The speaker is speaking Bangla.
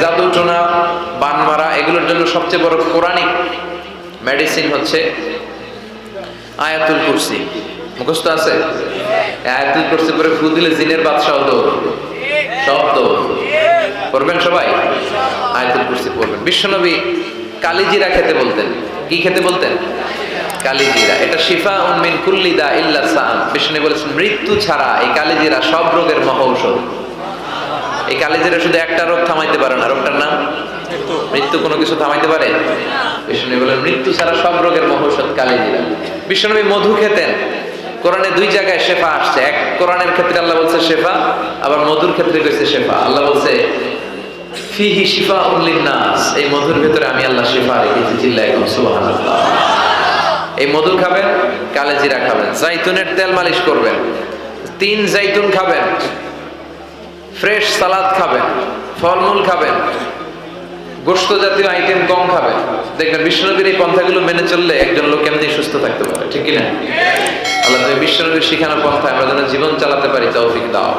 জাদু টোনা বান মারা এগুলোর জন্য সবচেয়ে বড় কোরআনিক মেডিসিন হচ্ছে আয়াতুল কুরসি। মুখস্থ আছে? আয়াতুল কুরসি পরে ফু দিলে জিনের বাদশাহ দৌড় সব দৌড় পড়বেন সবাই? আয়াতুল কুরসি পড়বেন। বিশ্বনবী কালিজিরা খেতে বলতেন। কি খেতে বলতেন? কালিজিরা। এটা শিফা উন্মিন কুল্লিদা ইল্লা সাম বলেছেন, মৃত্যু ছাড়া এই কালিজিরা সব রোগের মহা ঔষধ এই কালিজিরা শুধু একটা রোগ থামাইতে পারে না। রোগটার নাম? মৃত্যু কোনো কিছু থামাইতে পারে? বিষ্ণু বলেন মৃত্যু ছাড়া সব রোগের মহৌষধ কালিজিরা। বিষ্ণুনবী মধু খেতেন। কোরআনে দুই জায়গায় শেফা আসছে। এক কোরআনের ক্ষেত্রে আল্লাহ বলছে শেফা, আবার মধুর ক্ষেত্রে কইছে শেফা। আল্লাহ বলছে, ফিহি শিফা এই মধুর আমি আল্লাহ রেখেছি সুবহানাল্লাহ। এই মধু খাবেন, কালেজিরা খাবেন। জাইতুনের তেল মালিশ করবেন। তিন জাইতুন খাবেন। ফ্রেশ সালাদ খাবেন, ফলমূল খাবেন গোস্ত জাতীয় আইটেম কম খাবেন। দেখবেন বিশ্বনবীর এই পন্থাগুলো মেনে চললে একজন লোক এমনি সুস্থ থাকতে পারে ঠিক কিনা? আল্লাহ বিশ্বনবীর শিখানো পন্থা আমরা যেন জীবন চালাতে পারি, তৌফিক দাও।